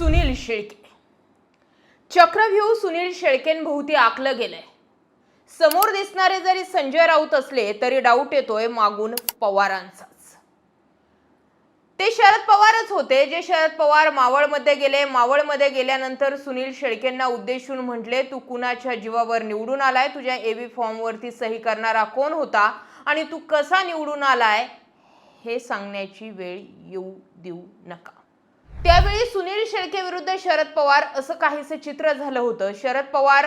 सुनील शेळके. चक्रव्यूह सुनील शेळकेंभोवती आखलं गेलंय. समोर दिसणारे जरी संजय राऊत असले तरी डाऊट येतोय मागून पवारांचाच. ते शरद पवारच होते जे शरद पवार मावळमध्ये गेले. मावळमध्ये गेल्यानंतर सुनील शेळकेंना उद्देशून म्हटले तू कुणाच्या जीवावर निवडून आलाय? तुझ्या एबी फॉर्मवरती सही करणारा कोण होता? आणि तू कसा निवडून आलाय? हे सांगण्याची वेळ येऊ देऊ नका. त्यावेळी सुनील शेळके विरुद्ध शरद पवार असं काहीसं चित्र झालं होतं. शरद पवार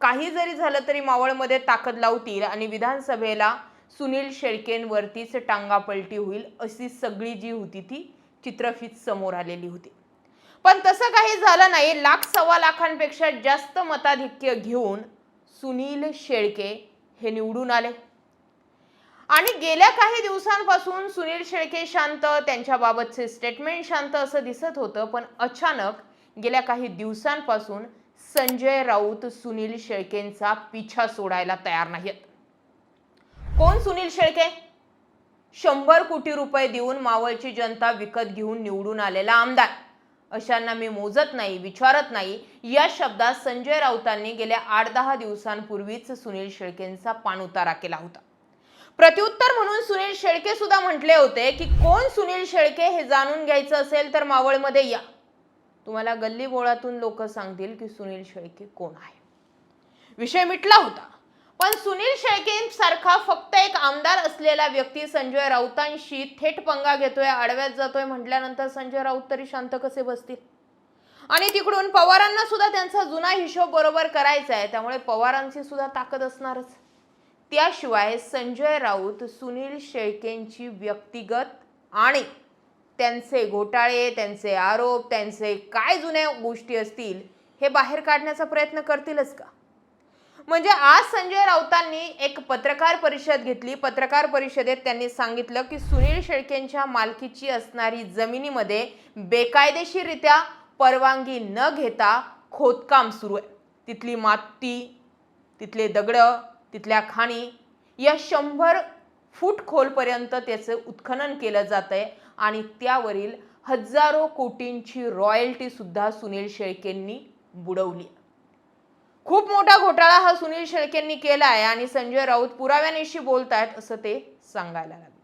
काही जरी झालं तरी मावळमध्ये ताकद लावतील आणि विधानसभेला सुनील शेळकेंवरतीच टांगापलटी होईल अशी सगळी जी होती ती चित्रफित समोर आलेली होती. पण तसं काही झालं नाही. लाख सव्वा लाखांपेक्षा जास्त मताधिक्य घेऊन सुनील शेळके हे निवडून आले. आणि गेल्या काही दिवसांपासून सुनील शेळके शांत त्यांच्याबाबतचे स्टेटमेंट शांत असं दिसत होतं पण अचानक गेल्या काही दिवसांपासून संजय राऊत सुनील शेळकेंचा पिछा सोडायला तयार नाहीत कोण सुनील शेळके? शंभर कोटी रुपये देऊन मावळची जनता विकत घेऊन निवडून आलेला आमदार. अशांना मी मोजत नाही विचारत नाही. या शब्दात संजय राऊतांनी गेल्या आठ दहा दिवसांपूर्वीच सुनील शेळकेंचा पाणउतारा केला होता. प्रत्युत्तर म्हणून सुनील शेळके सुद्धा म्हटले होते की कोण सुनील शेळके हे जाणून घ्यायचं असेल तर मावळमध्ये या. तुम्हाला गल्ली बोळातून लोक सांगतील की सुनील शेळके कोण आहे. विषय मिटला होता. पण सुनील शेळके सारखा फक्त एक आमदार असलेला व्यक्ती संजय राऊतांशी थेट पंगा घेतोय आडव्यात जातोय म्हटल्यानंतर संजय राऊत तरी शांत कसे बसतील? आणि तिकडून पवारांना सुद्धा त्यांचा जुना हिशोब बरोबर करायचा आहे. त्यामुळे पवारांची सुद्धा ताकद असणारच. त्याशिवाय संजय राऊत सुनील शेळकेंची व्यक्तिगत आणि त्यांचे घोटाळे त्यांचे आरोप त्यांचे काय जुन्या गोष्टी असतील हे बाहेर काढण्याचा प्रयत्न करतीलच का? म्हणजे आज संजय राऊतांनी एक पत्रकार परिषद घेतली. पत्रकार परिषदेत त्यांनी सांगितलं की सुनील शेळकेंच्या मालकीची असणारी जमिनीमध्ये बेकायदेशीररित्या परवानगी न घेता खोदकाम सुरू आहे. तिथली माती तिथले दगडं तिथल्या खाणी या शंभर फूट खोलपर्यंत त्याचं उत्खनन केलं जात आहे आणि त्यावरील हजारो कोटींची रॉयल्टी सुद्धा सुनील शेळकेंनी बुडवली. खूप मोठा घोटाळा हा सुनील शेळकेंनी केला आहे आणि संजय राऊत पुराव्यानिशी बोलतायत असं ते सांगायला लागले.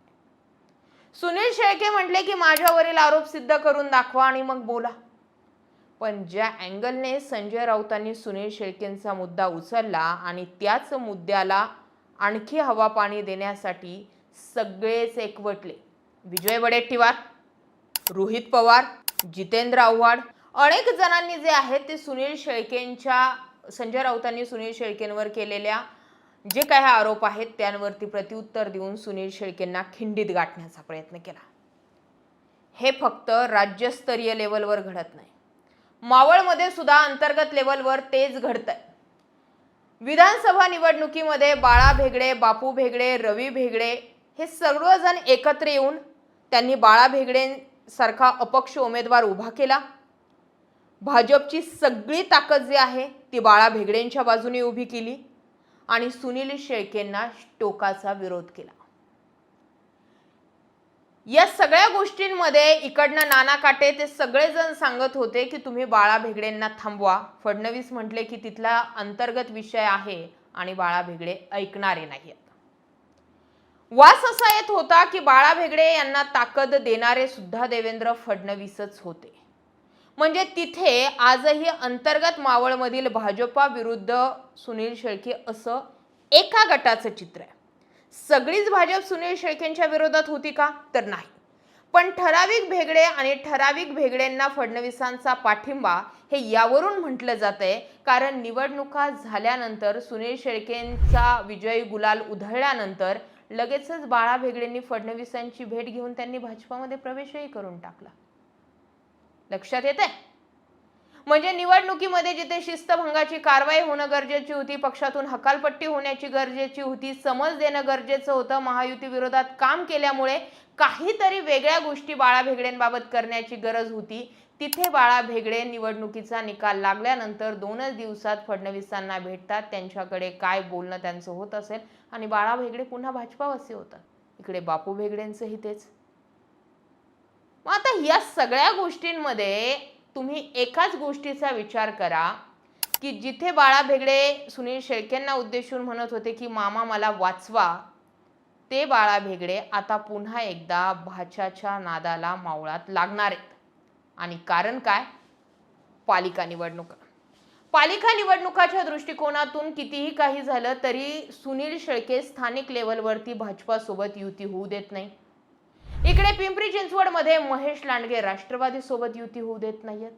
सुनील शेळके म्हटले की माझ्यावरील आरोप सिद्ध करून दाखवा आणि मग बोला. पण ज्या अँगलने संजय राऊतांनी सुनील शेळकेंचा मुद्दा उचलला आणि त्याच मुद्द्याला आणखी हवा पाणी देण्यासाठी सगळेच एकवटले. विजय वडेट्टीवार रोहित पवार जितेंद्र आव्हाड अनेक जणांनी जे आहेत ते सुनील शेळकेंच्या संजय राऊतांनी सुनील शेळकेंवर केलेल्या जे काही आरोप आहेत त्यांवरती प्रत्युत्तर देऊन सुनील शेळकेंना खिंडीत गाठण्याचा प्रयत्न केला. हे फक्त राज्यस्तरीय लेवलवर घडत नाही. मावळमध्ये सुद्धा अंतर्गत लेवलवर तेच घडतंय. विधानसभा निवडणुकीमध्ये बाळा भेगडे बापू भेगडे रवी भेगडे हे सर्वजण एकत्र येऊन त्यांनी बाळा भेगडेंसारखा अपक्ष उमेदवार उभा केला. भाजपची सगळी ताकद जी आहे ती बाळा भेगडेंच्या बाजूने उभी केली आणि सुनील शेळकेंना टोकाचा विरोध केला. या सगळ्या गोष्टींमध्ये इकडनं नाना काटे ते सगळेजण सांगत होते की तुम्ही बाळा भेगडेंना थांबवा. फडणवीस म्हटले की तिथला अंतर्गत विषय आहे आणि बाळा भेगडे ऐकणारे नाही वास असा येत होता की बाळा भेगडे यांना ताकद देणारे सुद्धा देवेंद्र फडणवीसच होते. म्हणजे तिथे आजही अंतर्गत मावळमधील भाजपा विरुद्ध सुनील शेळके असं एका गटाचं चित्र आहे. सगळीच भाजप सुनील शेळकेंच्या विरोधात होती का? तर नाही. पण ठराविक भेगडे आणि ठराविक भेगडेंना फडणवीसांचा पाठिंबा हे यावरून म्हटलं जातंय. कारण निवडणुका झाल्यानंतर सुनील शेळकेंचा विजयी गुलाल उधळल्यानंतर लगेचच बाळा भेगडेंनी फडणवीसांची भेट घेऊन त्यांनी भाजपामध्ये प्रवेशही करून टाकला. लक्षात येते म्हणजे निवडणुकीमध्ये जिथे शिस्तभंगाची कारवाई होणं गरजेची होती पक्षातून हकालपट्टी होण्याची गरजेची होती समज देणं गरजेचं होतं महायुती विरोधात काम केल्यामुळे काहीतरी वेगळ्या गोष्टी बाळा भेगडेंबाबत करण्याची गरज होती. तिथे बाळा भेगडे निवडणुकीचा निकाल लागल्यानंतर दोनच दिवसात फडणवीसांना भेटतात. त्यांच्याकडे काय बोलणं त्यांचं होत असेल आणि बाळा भेगडे पुन्हा भाजपावासी होतात. इकडे बापू भेगडेंचंही तेच. मग आता या सगळ्या गोष्टींमध्ये तुम्ही एकाच गोष्टीचा विचार करा की जिथे बाळा भेगडे सुनील शेळकेंना उद्देशून म्हणत होते की मामा मला वाचवा ते बाळा भेगडे आता पुन्हा एकदा भाच्याच्या नादाला मावळात लागणार आहेत. आणि कारण काय? पालिका निवडणुका. पालिका निवडणुकाच्या दृष्टिकोनातून कितीही काही झालं तरी सुनील शेळके स्थानिक लेवलवरती भाजपासोबत युती होऊ देत नाही. इकडे पिंपरी चिंचवडमध्ये महेश लांडगे राष्ट्रवादी सोबत युती होऊ देत नाहीयेत.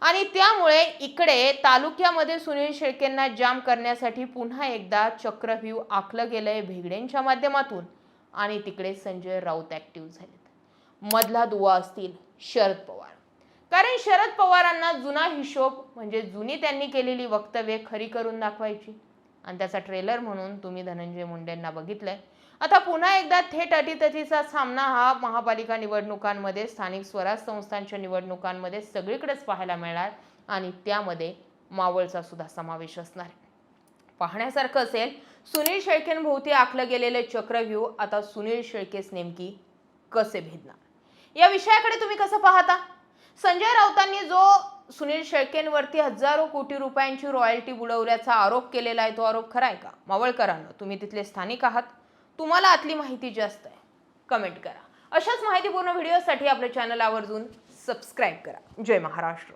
आणि त्यामुळे इकडे तालुक्यामध्ये सुनील शेळकेंना जाम करण्यासाठी पुन्हा एकदा चक्रव्यूह आखलं गेलंय भेगडेंच्या माध्यमातून. आणि तिकडे संजय राऊत ऍक्टिव्ह झालेत. मधला दुवा असतील शरद पवार. कारण शरद पवारांना जुना हिशोब म्हणजे जुनी त्यांनी केलेली वक्तव्ये खरी करून दाखवायची. आणि त्याचा ट्रेलर म्हणून तुम्ही धनंजय मुंडेंना बघितलंय. आता पुन्हा एकदा थेट अटीतटीचा सामना हा महापालिका निवडणुकांमध्ये स्थानिक स्वराज संस्थांच्या निवडणुकांमध्ये सगळीकडेच पाहायला मिळणार आणि त्यामध्ये मावळचा सुद्धा समावेश असणार पाहण्यासारखं असेल सुनील शेळकेंभोवती आखलं गेलेले चक्रव्यूह आता सुनील शेळकेस नेमकी कसे भेदणार? या विषयाकडे तुम्ही कसं पाहता? संजय राऊतांनी जो सुनील शेळकेंवरती हजारो कोटी रुपयांची रॉयल्टी बुडवल्याचा आरोप केलेला आहे तो आरोप खरा आहे का? मावळकरांनो तुम्ही तिथले स्थानिक आहात. तुम्हाला आतली माहिती जास्त आहे. कमेंट करा. अशाच माहितीपूर्ण व्हिडिओसाठी आपल्या चॅनल आवर्जून सबस्क्राईब करा. जय महाराष्ट्र.